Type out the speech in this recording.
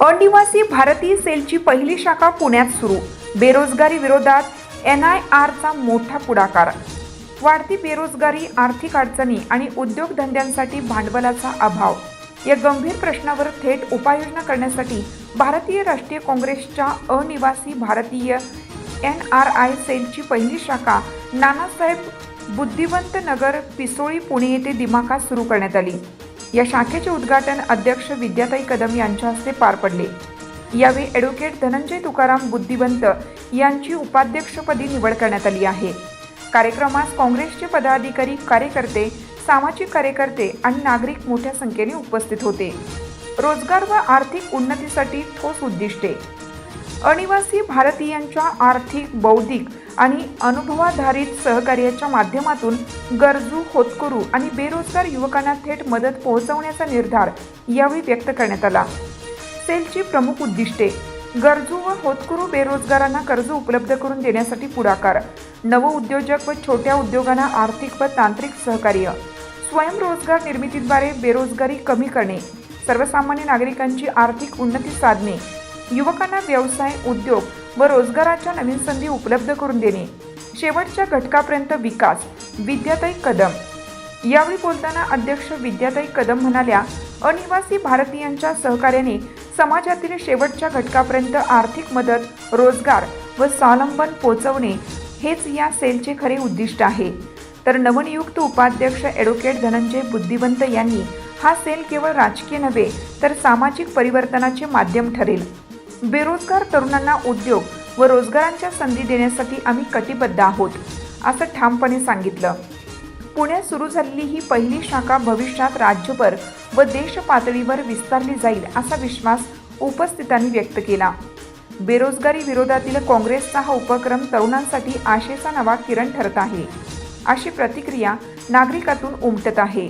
अनिवासी भारतीय सेलची पहिली शाखा पुण्यात सुरू. बेरोजगारी विरोधात एन आय आरचा मोठा पुढाकार. वाढती बेरोजगारी आर्थिक अडचणी आणि उद्योगधंद्यांसाठी भांडवलाचा अभाव. या गंभीर प्रश्नावर थेट उपाययोजना करण्यासाठी भारतीय राष्ट्रीय काँग्रेसच्या अनिवासी भारतीय एन आर आय सेलची पहिली शाखा नानासाहेब बुद्धिवंत नगर पिसोळी पुणे येथे दिमाखात सुरू करण्यात आली. या शाखेचे उद्घाटन अध्यक्ष विद्याताई कदम यांच्या हस्ते पार पडले. यावेळी ॲडव्होकेट धनंजय तुकाराम बुद्धिवंत यांची उपाध्यक्षपदी निवड करण्यात आली आहे. कार्यक्रमास काँग्रेसचे पदाधिकारी कार्यकर्ते सामाजिक कार्यकर्ते आणि नागरिक मोठ्या संख्येने उपस्थित होते. रोजगार व आर्थिक उन्नतीसाठी ठोस उद्दिष्टे अनिवासी भारतीयांच्या आर्थिक बौद्धिक आणि अनुभवाधारित सहकार्याच्या माध्यमातून गरजू होतकरू आणि बेरोजगार युवकांना थेट मदत पोहोचवण्याचा निर्धार यावेळी व्यक्त करण्यात आला. सेलची प्रमुख उद्दिष्टे गरजू व होतकरू बेरोजगारांना कर्ज उपलब्ध करून देण्यासाठी पुढाकार नवउद्योजक व छोट्या उद्योगांना आर्थिक व तांत्रिक सहकार्य स्वयंरोजगार निर्मितीद्वारे बेरोजगारी कमी करणे सर्वसामान्य नागरिकांची आर्थिक उन्नती साधणे युवकांना व्यवसाय उद्योग व रोजगाराच्या नवीन संधी उपलब्ध करून देणे. शेवटच्या घटकापर्यंत विकास विद्याताई कदम. यावेळी बोलताना अध्यक्ष विद्याताई कदम म्हणाल्या अनिवासी भारतीयांच्या सहकार्याने समाजातील शेवटच्या घटकापर्यंत आर्थिक मदत रोजगार व स्वावलंबन पोचवणे हेच या सेलचे खरे उद्दिष्ट आहे तर नवनियुक्त उपाध्यक्ष ॲडव्होकेट धनंजय बुद्धिवंत यांनी हा सेल केवळ राजकीय नव्हे तर सामाजिक परिवर्तनाचे माध्यम ठरेल. बेरोजगार तरुणांना उद्योग व रोजगारांच्या संधी देण्यासाठी आम्ही कटिबद्ध आहोत असं ठामपणे सांगितलं. पुण्यात सुरू झालेली ही पहिली शाखा भविष्यात राज्यभर व देश पातळीवर विस्तारली जाईल असा विश्वास उपस्थितांनी व्यक्त केला. बेरोजगारी विरोधातील काँग्रेसचा हा उपक्रम तरुणांसाठी आशेचा नवा किरण ठरत आहे अशी प्रतिक्रिया नागरिकातून उमटत आहे.